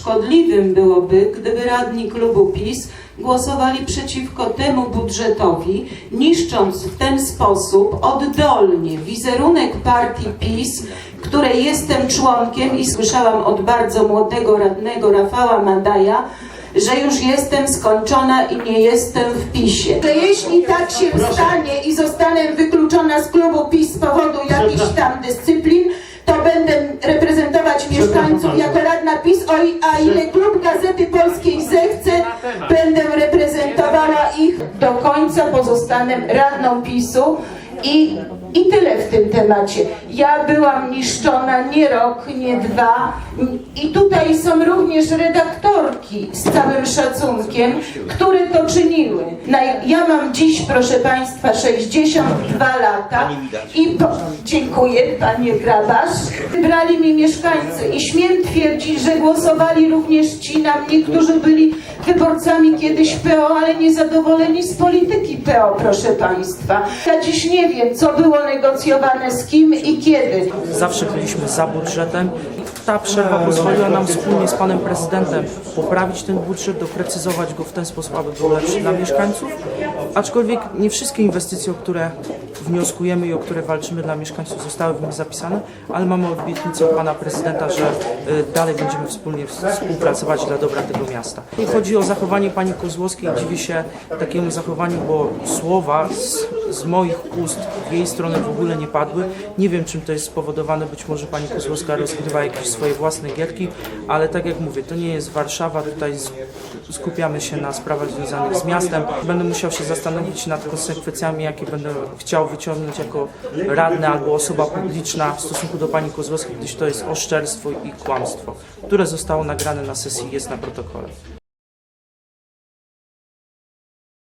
szkodliwym byłoby, gdyby radni klubu PiS głosowali przeciwko temu budżetowi, niszcząc w ten sposób oddolnie wizerunek partii PiS, której jestem członkiem i słyszałam od bardzo młodego radnego Rafała Madaja, że już jestem skończona i nie jestem w PiSie. Że jeśli tak się stanie i zostanę wykluczona z klubu PiS z powodu jakichś tam dyscyplin, to będę reprezentować mieszkańców jako radna PiS, o i- a ile klub Gazety Polskiej zechce, będę reprezentowała ich do końca, pozostanę radną PiSu i, i tyle w tym temacie. Ja byłam niszczona nie rok, nie dwa i tutaj są również redaktorki z całym szacunkiem, które to czyniły. Ja mam dziś, proszę Państwa, 62 lata i po, dziękuję Panie Grabasz. Wybrali mi mieszkańcy i śmiem twierdzić, że głosowali również ci na mnie, którzy byli wyborcami kiedyś PO, ale niezadowoleni z polityki PO, proszę Państwa. Ja dziś nie wiem, co było negocjowane z kim i kiedy. Zawsze byliśmy za budżetem ta przerwa pozwoliła nam wspólnie z panem prezydentem poprawić ten budżet, doprecyzować go w ten sposób, aby był lepszy dla mieszkańców. Aczkolwiek nie wszystkie inwestycje, o które wnioskujemy i o które walczymy dla mieszkańców zostały w nim zapisane, ale mamy obietnicę pana prezydenta, że y, dalej będziemy wspólnie współpracować dla dobra tego miasta. Jeśli chodzi o zachowanie pani Kozłowskiej, dziwię się takiemu zachowaniu, bo słowa z, z moich ust w jej stronę w ogóle nie padły. Nie wiem, czym to jest spowodowane. Być może pani Kozłowska rozgrywa jakieś swoje własne gierki, ale tak jak mówię, to nie jest Warszawa. Tutaj skupiamy się na sprawach związanych z miastem. Będę musiał się zastanowić nad konsekwencjami, jakie będę chciał wyciągnąć jako radny albo osoba publiczna w stosunku do pani Kozłowskiej, gdyż to jest oszczerstwo i kłamstwo, które zostało nagrane na sesji jest na protokole.